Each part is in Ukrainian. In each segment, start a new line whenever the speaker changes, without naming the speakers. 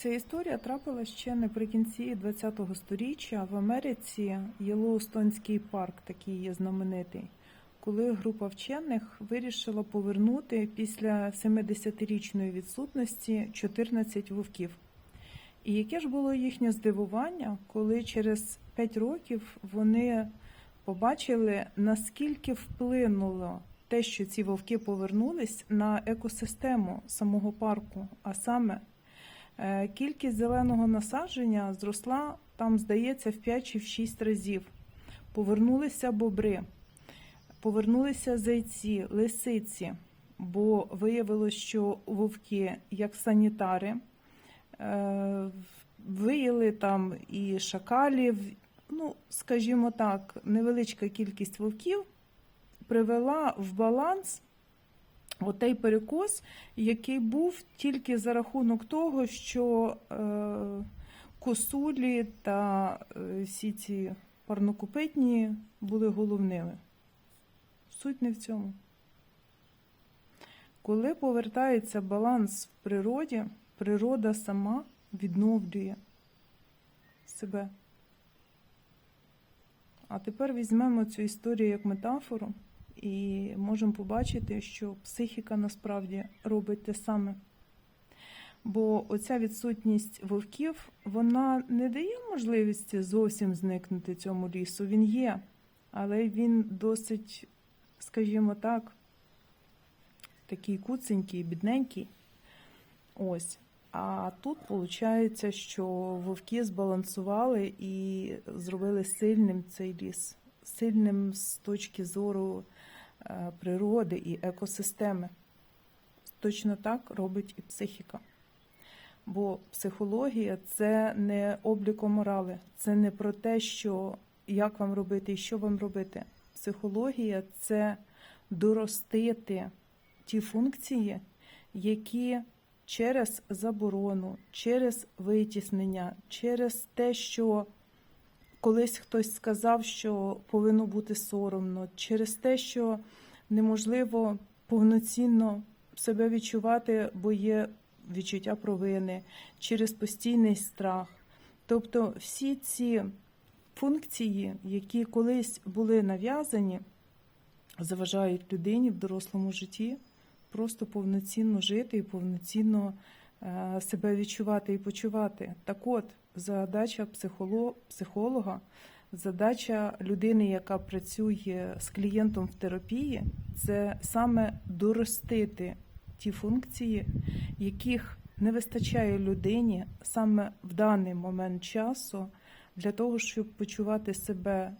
Ця історія трапилася ще наприкінці ХХ століття в Америці Єлоустонський парк, такий є знаменитий, коли група вчених вирішила повернути після 70-річної відсутності 14 вовків. І яке ж було їхнє здивування, коли через 5 років вони побачили, наскільки вплинуло те, що ці вовки повернулись на екосистему самого парку, а саме Кількість зеленого насадження зросла там, здається, в 5 чи в 6 разів. Повернулися бобри, повернулися зайці, лисиці, бо виявилось, що вовки, як санітари, е, виїли там і шакалів. Ну, скажімо так, невеличка кількість вовків привела в баланс отей перекос, який був тільки за рахунок того, що е, косулі та е, всі ці парнокопитні були головними. Суть не в цьому. Коли повертається баланс в природі, природа сама відновлює себе. А тепер візьмемо цю історію як метафору і можемо побачити, що психіка насправді робить те саме. Бо оця відсутність вовків вона не дає можливості зовсім зникнути цьому лісу. Він є, але він досить, скажімо так, такий куценький, бідненький. Ось. А тут виходить, що вовки збалансували і зробили сильним цей ліс, сильним з точки зору е, природи і екосистеми. Точно так робить і психіка. Бо психологія це не обліко морали, це не про те, що як вам робити і що вам робити. Психологія це доростити ті функції, які через заборону, через витіснення, через те, що колись хтось сказав, що повинно бути соромно, через те, що неможливо повноцінно себе відчувати, бо є відчуття провини, через постійний страх. Тобто всі ці функції, які колись були нав'язані, заважають людині в дорослому житті просто повноцінно жити і повноцінно себе відчувати і почувати. Так от, задача психоло- психолога, задача людини, яка працює з клієнтом в терапії, це саме доростити ті функції, яких не вистачає людині саме в даний момент часу для того, щоб почувати себе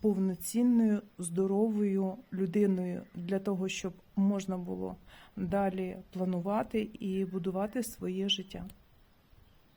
повноцінною, здоровою людиною, для того, щоб можна було далі планувати і будувати своє життя.